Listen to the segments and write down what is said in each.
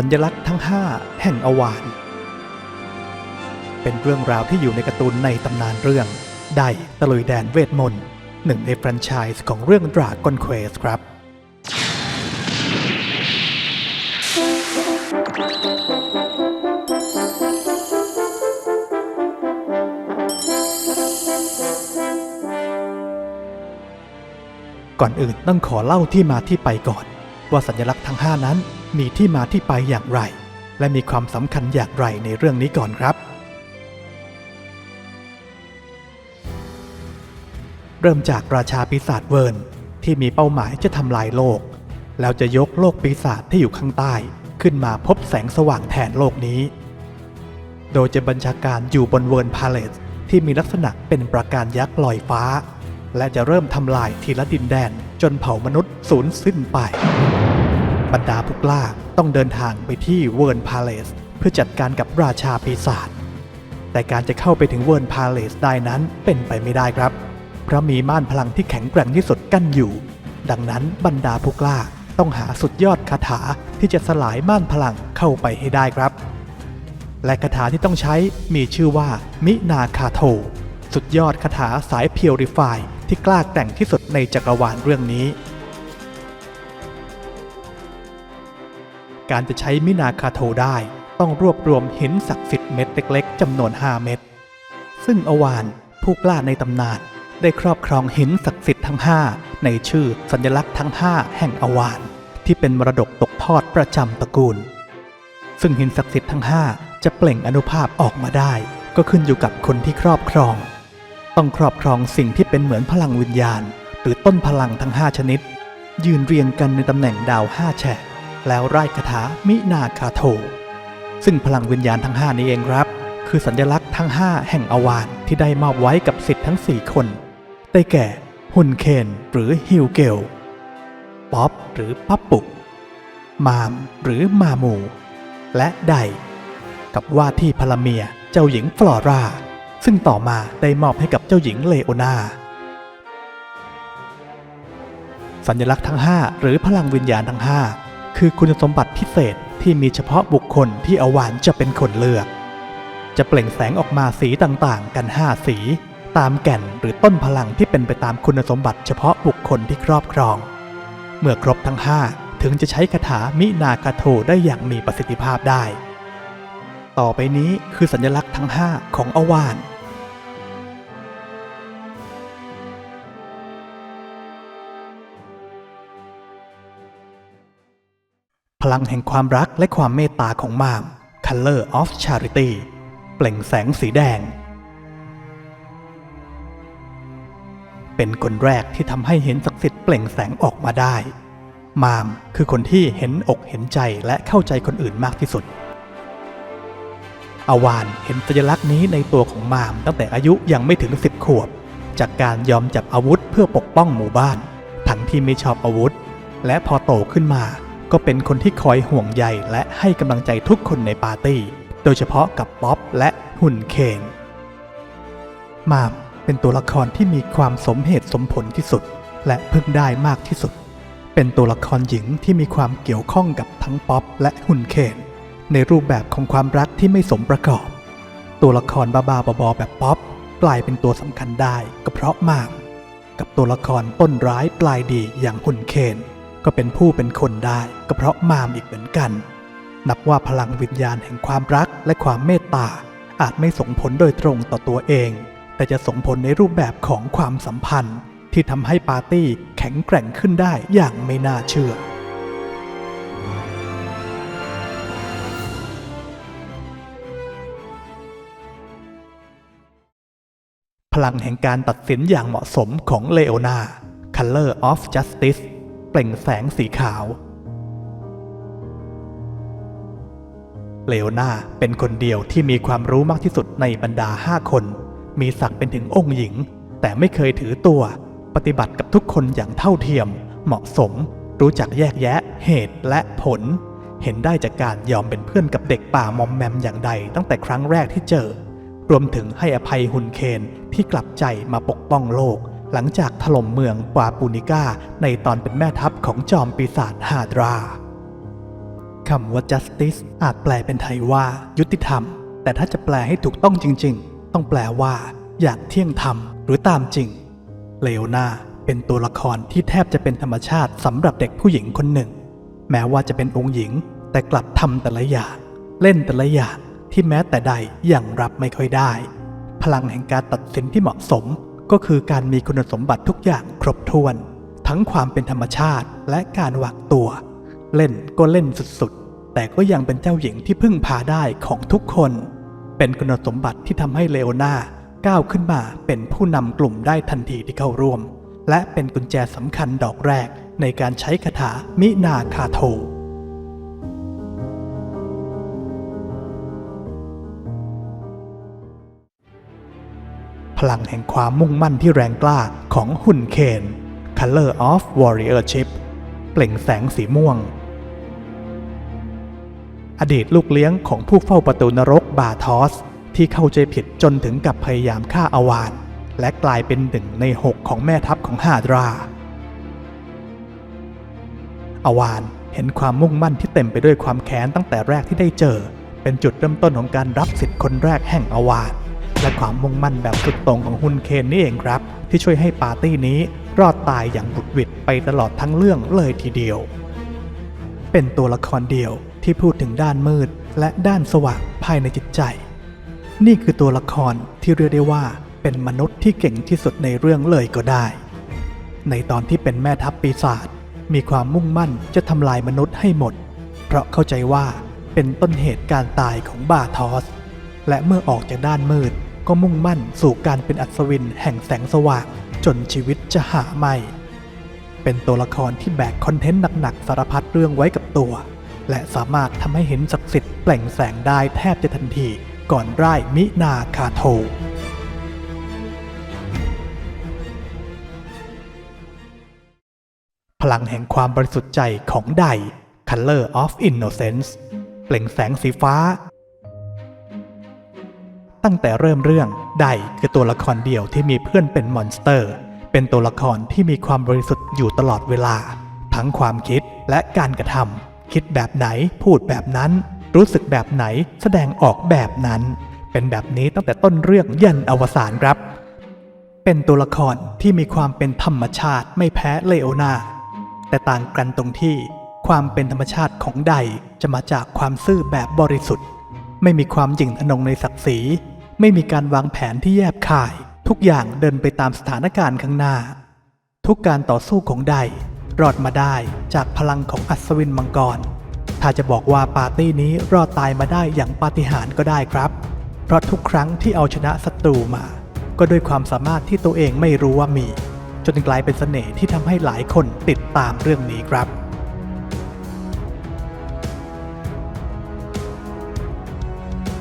สัญลักษณ์ทั้ง 5 แห่งอวาน เป็นเรื่องราวที่อยู่ในการ์ตูนในตำนานเรื่องไดตะลุยแดนเวทมนต์หนึ่งในแฟรนไชส์ของเรื่อง Dragon Quest ครับ ก่อนอื่นต้องขอเล่าที่มาที่ไปก่อน ว่าสัญลักษณ์ทั้ง 5 นั้น มีที่มาที่ไปอย่างไร และมีความสำคัญอย่างไรในเรื่องนี้ก่อนครับ เริ่มจากราชาปีศาจเวิร์นที่มีเป้าหมายจะทำลายโลก แล้วจะยกโลกปีศาจที่อยู่ข้างใต้ ขึ้นมาพบแสงสว่างแทนโลกนี้ โดยจะบัญชาการอยู่บนเวิร์นพาเลสที่มีลักษณะเป็นประการยักษ์ลอยฟ้า และจะเริ่มทำลายทีละดินแดนจนเผ่ามนุษย์สูญสิ้นไป บรรดาผู้กล้าต้องเดินทางไปที่เวิร์นพาเลสเพื่อจัดการกับราชาปีศาจแต่การจะเข้าไปถึงเวิร์นพาเลสได้นั้นเป็นไปไม่ได้ครับ เพราะมีม่านพลังที่แข็งแกร่งที่สุดกั้นอยู่ ดังนั้นบรรดาผู้กล้าต้องหาสุดยอดคาถาที่จะสลายม่านพลังเข้าไปให้ได้ครับ และคาถาที่ต้องใช้มีชื่อว่ามินาคาโท สุดยอดคาถาสายเพียวริฟายที่กล้าแต่งที่สุดในจักรวาลเรื่องนี้ การจะใช้มินาคาโทได้ ต้องรวบรวมหินศักดิ์สิทธิ์เม็ดเล็กๆจำนวน 5 เม็ด ซึ่งอวานผู้กล้าในตำนานได้ครอบครองหินศักดิ์สิทธิ์ทั้ง 5 ในชื่อสัญลักษณ์ทั้ง 5 แห่งอวาน ที่เป็นมรดกตกทอดประจำตระกูล ซึ่งหินศักดิ์สิทธิ์ทั้ง 5 จะเปล่งอนุภาพออกมาได้ ก็ขึ้นอยู่กับคนที่ครอบครอง ต้องครอบครองสิ่งที่เป็นเหมือนพลังวิญญาณ หรือต้นพลังทั้ง 5 ชนิด ยืนเรียงกันในตำแหน่งดาว 5 แฉก แล้วไล่คาถามินาคาโท ซึ่งพลังวิญญาณทั้ง 5 นี้เองครับ คือสัญลักษณ์ทั้ง 5 แห่งอวานที่ได้มอบไว้กับสิทธิ์ทั้ง 4 คน ได้แก่ฮุนเคนหรือฮิวเกล ป๊อปหรือปั๊บปุก มามหรือมามู และไดกับว่าที่พลเมียเจ้าหญิงฟลอราซึ่งต่อมาได้มอบให้กับเจ้าหญิงเลโอนาสัญลักษณ์ทั้ง 5 หรือพลังวิญญาณทั้ง 5 คือคุณสมบัติพิเศษที่มีเฉพาะบุคคลที่อวานจะเป็นคนเลือก จะเปล่งแสงออกมาสีต่างๆ กัน 5 สี ตามแก่นหรือต้นพลังที่เป็นไปตามคุณสมบัติเฉพาะบุคคลที่ครอบครอง เมื่อครบทั้ง 5 ถึงจะใช้คาถามินาคาโทได้อย่างมีประสิทธิภาพได้ ต่อไปนี้คือสัญลักษณ์ทั้ง 5 ของอวาน ลังแห่งความรักและความเมตตาของมาม Color of Charity เปล่งแสงสีแดง เป็นคนแรกที่ทำให้เห็นศักดิ์สิทธิ์เปล่งแสงออกมาได้ มามคือคนที่เห็นอกเห็นใจและเข้าใจคนอื่นมากที่สุด อาวานเห็นสัญลักษณ์นี้ในตัวของมามตั้งแต่อายุยังไม่ถึงสิบขวบ จากการยอมจับอาวุธเพื่อปกป้องหมู่บ้าน ทั้งที่ไม่ชอบอาวุธ และพอโตขึ้นมา ก็เป็นคนที่คอยห่วงใยและให้กำลังใจทุกคนในปาร์ตี้ โดยเฉพาะกับป๊อปและหุ่นเคนมามเป็นตัวละครที่มีความสมเหตุสมผลที่สุด และพึ่งได้มากที่สุด เป็นตัวละครหญิงที่มีความเกี่ยวข้องกับทั้งป๊อปและหุ่นเคนในรูปแบบของความรักที่ไม่สมประกอบ ตัวละครบ้าๆบอๆแบบป๊อปกลายเป็นตัวสำคัญได้ก็เพราะมามกับตัวละครต้นร้ายปลายดีอย่างหุ่นเคน ก็เป็นผู้เป็นคนได้ก็เพราะมามอีกเหมือนกัน นับว่าพลังวิญญาณแห่งความรักและความเมตตา อาจไม่ส่งผลโดยตรงต่อตัวเอง แต่จะส่งผลในรูปแบบของความสัมพันธ์ ที่ทำให้ปาร์ตี้แข็งแกร่งขึ้นได้อย่างไม่น่าเชื่อพลังแห่งการตัดสินอย่างเหมาะสมของเลโอนา Color of Justice ล่งแสงสีขาว เลโอนาเป็นคนเดียวที่มีความรู้มากที่สุดในบรรดาห้าคน มีศักดิ์เป็นถึงองค์หญิง แต่ไม่เคยถือตัว ปฏิบัติกับทุกคนอย่างเท่าเทียม เหมาะสม รู้จักแยกแยะ เหตุและผล เห็นได้จากการยอมเป็นเพื่อนกับเด็กป่ามอมแมมอย่างใดตั้งแต่ครั้งแรกที่เจอ รวมถึงให้อภัยหุนเคนที่กลับใจมาปกป้องโลก หลังจากถล่มเมืองปาปูนิก้าในตอนเป็นแม่ทัพของจอมปีศาจฮาดราคำว่า justice อาจแปลเป็นไทยว่า ยุติธรรม แต่ถ้าจะแปลให้ถูกต้องจริง ๆ ต้องแปลว่า อย่างเที่ยงธรรมหรือตามจริง เลโอนาเป็นตัวละครที่แทบจะเป็นธรรมชาติสำหรับเด็กผู้หญิงคนหนึ่ง แม้ว่าจะเป็นองค์หญิง แต่กลับทำแต่ละอย่าง เล่นแต่ละอย่างที่แม้แต่ใดยังรับไม่ค่อยได้ พลังแห่งการตัดสินที่เหมาะสม ก็คือการมีคุณสมบัติทุกอย่างครบถ้วน ทั้งความเป็นธรรมชาติและการวางตัว เล่นก็เล่นสุดๆ แต่ก็ยังเป็นเจ้าหญิงที่พึ่งพาได้ของทุกคน เป็นคุณสมบัติที่ทำให้เลโอนาก้าวขึ้นมาเป็นผู้นำกลุ่มได้ทันทีที่เข้าร่วม และเป็นกุญแจสำคัญดอกแรกในการใช้คาถามินาคาโท พลังแห่งความมุ่งมั่นที่แรงกล้าของหุ่นเคน Color of Warriorship เปล่งแสงสีม่วง อดีตลูกเลี้ยงของผู้เฝ้าประตูนรกบาทอส ที่เข้าใจผิดจนถึงกับพยายามฆ่าอาวานและกลายเป็นหนึ่งในหกของแม่ทัพของฮาดราอาวานเห็นความมุ่งมั่นที่เต็มไปด้วยความแค้นตั้งแต่แรกที่ได้เจอ เป็นจุดเริ่มต้นของการรับสิทธิ์คนแรกแห่งอาวาน และความมุ่งมั่นแบบสุดตรงของฮุนเคนนี่เองครับ ที่ช่วยให้ปาร์ตี้นี้รอดตายอย่างบุดหวิดไปตลอดทั้งเรื่องเลยทีเดียว เป็นตัวละครเดียวที่พูดถึงด้านมืดและด้านสว่างภายในจิตใจ นี่คือตัวละครที่เรียกได้ว่าเป็นมนุษย์ที่เก่งที่สุดในเรื่องเลยก็ได้ ในตอนที่เป็นแม่ทัพปีศาจมีความมุ่งมั่นจะทำลายมนุษย์ให้หมด เพราะเข้าใจว่าเป็นต้นเหตุการตายของบาทอส และเมื่อออกจากด้านมืด ก็มุ่งมั่นสู่การเป็นอัศวินแห่งแสงสว่าง จนชีวิตจะหาไม่ เป็นตัวละครที่แบกคอนเทนต์หนักๆสารพัดเรื่องไว้กับตัว และสามารถทำให้เห็นศักดิ์สิทธิ์เปล่งแสงได้แทบจะทันทีก่อนร่ายมินาคาโทพลังแห่งความบริสุทธิ์ใจของได Color of Innocence เปล่งแสงสีฟ้า ตั้งแต่เริ่มเรื่องไดคือตัวละครเดียวที่มีเพื่อนเป็นมอนสเตอร์ เป็นตัวละครที่มีความบริสุทธิ์อยู่ตลอดเวลา ทั้งความคิดและการกระทำคิดแบบไหนพูดแบบนั้น รู้สึกแบบไหนแสดงออกแบบนั้น เป็นแบบนี้ตั้งแต่ต้นเรื่องยันอวสานครับ เป็นตัวละครที่มีความเป็นธรรมชาติไม่แพ้เลโอนาแต่ต่างกันตรงที่ความเป็นธรรมชาติของใดจะมาจากความซื่อแบบบริสุทธิ์ ไม่มีความหยิ่งทะนงในศักดิ์ศรี ไม่มีการวางแผนที่แยบคาย ทุกอย่างเดินไปตามสถานการณ์ข้างหน้า ทุกการต่อสู้ของใดรอดมาได้จากพลังของอัศวินมังกร ถ้าจะบอกว่าปาร์ตี้นี้รอดตายมาได้อย่างปาฏิหาริย์ก็ได้ครับ เพราะทุกครั้งที่เอาชนะศัตรูมา ก็ด้วยความสามารถที่ตัวเองไม่รู้ว่ามี จนกลายเป็นเสน่ห์ที่ทำให้หลายคนติดตามเรื่องนี้ครับ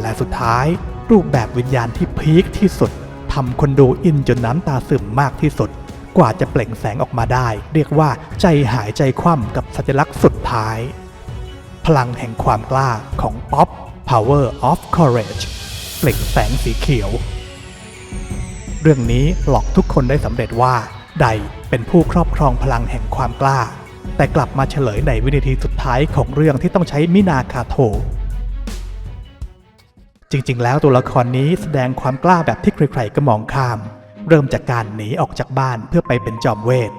และสุดท้าย รูปแบบวิญญาณที่พีคที่สุดทำคนดูอินจนน้ำตาซึมมากที่สุด กว่าจะเปล่งแสงออกมาได้ เรียกว่าใจหายใจคว่ำกับสัญลักษณ์สุดท้าย พลังแห่งความกล้าของป๊อป Power of Courage เปล่งแสงสีเขียว เรื่องนี้หลอกทุกคนได้สำเร็จว่าไดเป็นผู้ครอบครองพลังแห่งความกล้า แต่กลับมาเฉลยในวินาทีสุดท้ายของเรื่องที่ต้องใช้มินาคาโท จริงๆ แล้วตัวละครนี้แสดงความกล้าแบบที่ใครๆก็มองข้าม เริ่มจากการหนีออกจากบ้านเพื่อไปเป็นจอมเวท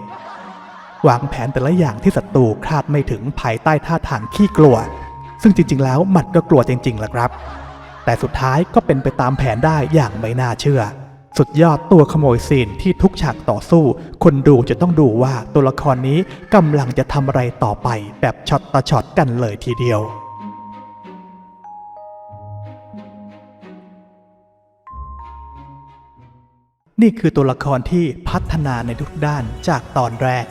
วางแผนแต่ละอย่างที่ศัตรูคาดไม่ถึงภายใต้ท่าทางขี้กลัว ซึ่งจริง ๆ แล้วมันก็กลัวจริงๆแหละครับ แต่สุดท้ายก็เป็นไปตามแผนได้อย่างไม่น่าเชื่อ สุดยอดตัวขโมยซีนที่ทุกฉากต่อสู้ คนดูจะต้องดูว่าตัวละครนี้กำลังจะทำอะไรต่อไปแบบช็อตต่อช็อตกันเลยทีเดียว นี่คือตัวละครที่พัฒนาในทุกด้านจากตอนแรก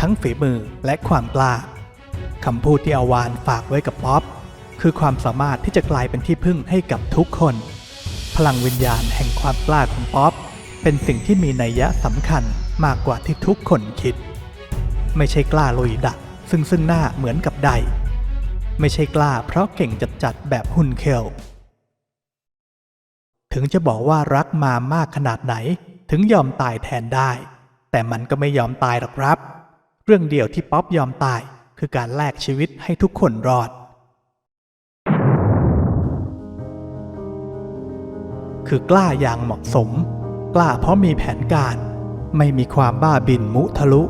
ทั้งฝีมือและความกล้าคำพูดที่อาวานฝากไว้กับป๊อป คือความสามารถที่จะกลายเป็นที่พึ่งให้กับทุกคน พลังวิญญาณแห่งความกล้าของป๊อป เป็นสิ่งที่มีนัยยะสำคัญมากกว่าที่ทุกคนคิด ไม่ใช่กล้าลุยดักซึ่งซึ่งหน้าเหมือนกับใด ไม่ใช่กล้าเพราะเก่งจัดๆแบบหุ่นเคล ถึงจะบอกว่ารักมามากขนาดไหน ถึงยอมตายแทนได้ แต่มันก็ไม่ยอมตายหรอกครับ เรื่องเดียวที่ป๊อปยอมตายคือการแลกชีวิตให้ทุกคนรอด คือกล้าอย่างเหมาะสม กล้าเพราะมีแผนการ ไม่มีความบ้าบินมุทะลุ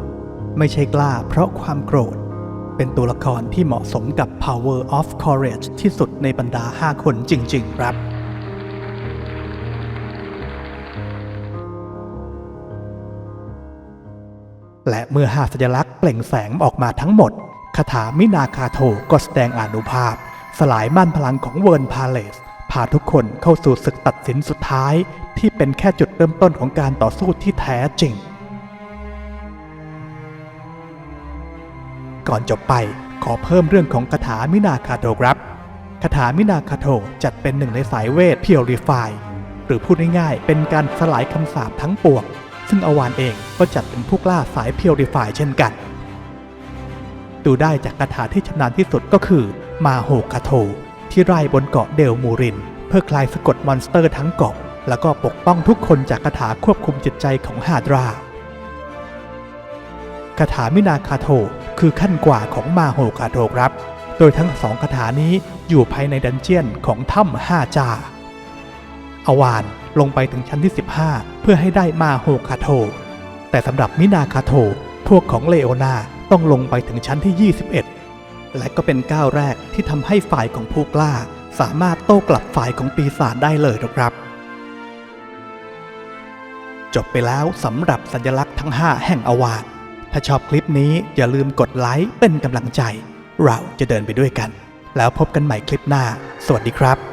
ไม่ใช่กล้าเพราะความโกรธ เป็นตัวละครที่เหมาะสมกับ Power of Courage ที่สุดในบรรดา 5 คนจริง ๆ ครับ และเมื่อห้าสัญลักษณ์เปล่งแสงออกมาทั้งหมดคาถามินาคาโทก็แสดงอานุภาพ สลายม่านพลังของเวิร์นพาเลสพาทุกคนเข้าสู่ศึกตัดสินสุดท้าย ที่เป็นแค่จุดเริ่มต้นของการต่อสู้ที่แท้จริง ก่อนจบไปขอเพิ่มเรื่องของคาถามินาคาโทครับคาถามินาคาโทจัดเป็นหนึ่งในสายเวทเพียวรีไฟหรือพูดง่ายๆ เป็นการสลายคำสาปทั้งปวง ซึ่งอวานเองก็จัดเป็นผู้กล้าสายเพียวรีฟายเช่นกัน ดูได้จากคาถาที่ชำนาญที่สุดก็คือมาโฮคาโท ที่ไร่บนเกาะเดลมูริน เพื่อคลายสะกดมอนสเตอร์ทั้งเกาะ แล้วก็ปกป้องทุกคนจากคาถาควบคุมจิตใจของฮาดราคาถามินาคาโทคือขั้นกว่าของมาโฮคาโทครับ โดยทั้งสองคาถานี้อยู่ภายในดันเจียนของถ้ำห้าจาอวาน ลงไปถึงชั้นที่ 15 เพื่อให้ได้มาโฮคาโท แต่สำหรับมินาคาโท พวกของเลโอนาต้องลงไปถึงชั้นที่ 21 และก็เป็นก้าวแรกที่ทำให้ฝ่ายของผู้กล้า สามารถโต้กลับฝ่ายของปีศาจได้เลยนะครับจบไปแล้วสำหรับสัญลักษณ์ทั้ง 5 แห่งอวานถ้าชอบคลิปนี้อย่าลืมกดไลค์เป็นกำลังใจ เราจะเดินไปด้วยกัน แล้วพบกันใหม่คลิปหน้า สวัสดีครับ